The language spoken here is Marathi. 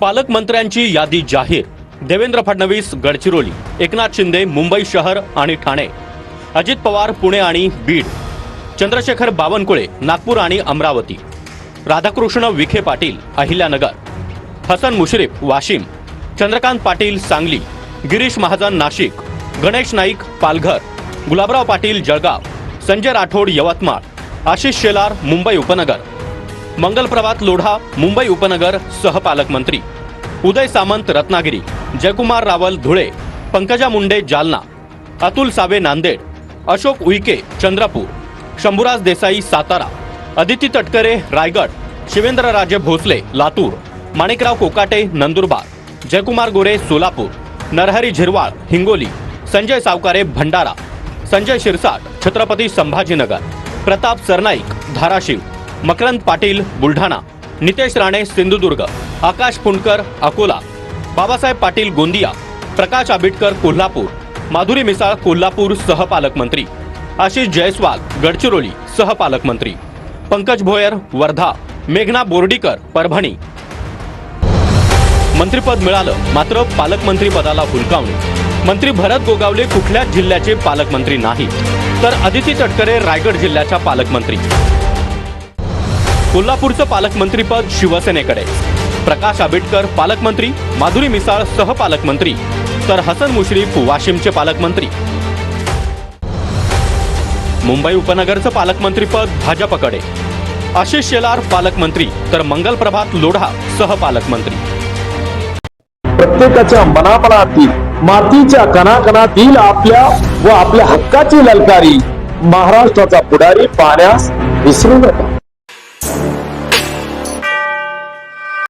पालकमंत्र्यांची यादी जाहीर. देवेंद्र फडणवीस गडचिरोली एकनाथ शिंदे मुंबई शहर आणि ठाणे. अजित पवार पुणे आणि बीड. चंद्रशेखर बावनकुळे नागपूर आणि अमरावती. राधाकृष्ण विखे पाटील अहिल्यानगर. हसन मुश्रीफ वाशिम. चंद्रकांत पाटील सांगली. गिरीश महाजन नाशिक. गणेश नाईक पालघर. गुलाबराव पाटील जळगाव. संजय राठोड यवतमाळ. आशिष शेलार मुंबई उपनगर. मंगलप्रभात लोढा मुंबई उपनगर सहपालकमंत्री. उदय सामंत रत्नागिरी. जयकुमार रावल धुळे. पंकजा मुंडे जालना. अतुल सावे नांदेड. अशोक उईके चंद्रपूर. शंभूराज देसाई सातारा. अदिती तटकरे रायगड. शिवेंद्रराजे भोसले लातूर. माणिकराव कोकाटे नंदुरबार. जयकुमार गोरे सोलापूर. नरहरी झिरवाळ हिंगोली. संजय सावकारे भंडारा. संजय शिरसाट छत्रपती संभाजीनगर. प्रताप सरनाईक धाराशिव. मकरंद पाटील बुलढाणा. नितेश राणे सिंधुदुर्ग. आकाश फुंडकर अकोला. बाबासाहेब पाटील गोंदिया. प्रकाश आबिटकर कोल्हापूर. माधुरी मिसाळ कोल्हापूर सहपालकमंत्री. आशिष जयस्वाल गडचिरोली सहपालकमंत्री. पंकज भोयर वर्धा. मेघना बोर्डीकर परभणी. मंत्रिपद मिळालं मात्र पालकमंत्री पदाला मंत्री भरत गोगावले कुठल्याच जिल्ह्याचे पालकमंत्री नाही तर अदिती तटकरे रायगड जिल्ह्याच्या पालकमंत्री. कोल्हापूरचं पालकमंत्रीपद शिवसेनेकडे. प्रकाश आबिटकर पालकमंत्री माधुरी मिसाळ सहपालकमंत्री तर हसन मुश्रीफ वाशिमचे पालकमंत्री. मुंबई उपनगरचं पालकमंत्रीपद भाजपकडे. आशिष शेलार पालकमंत्री तर मंगलप्रभात लोढा सहपालकमंत्री प्रत्येकाच्या मनापणातील मातीच्या कणाकणातील आपल्या व आपल्या हक्काची ललकारी. महाराष्ट्राचा पुढारी पाण्यास विसरू नका.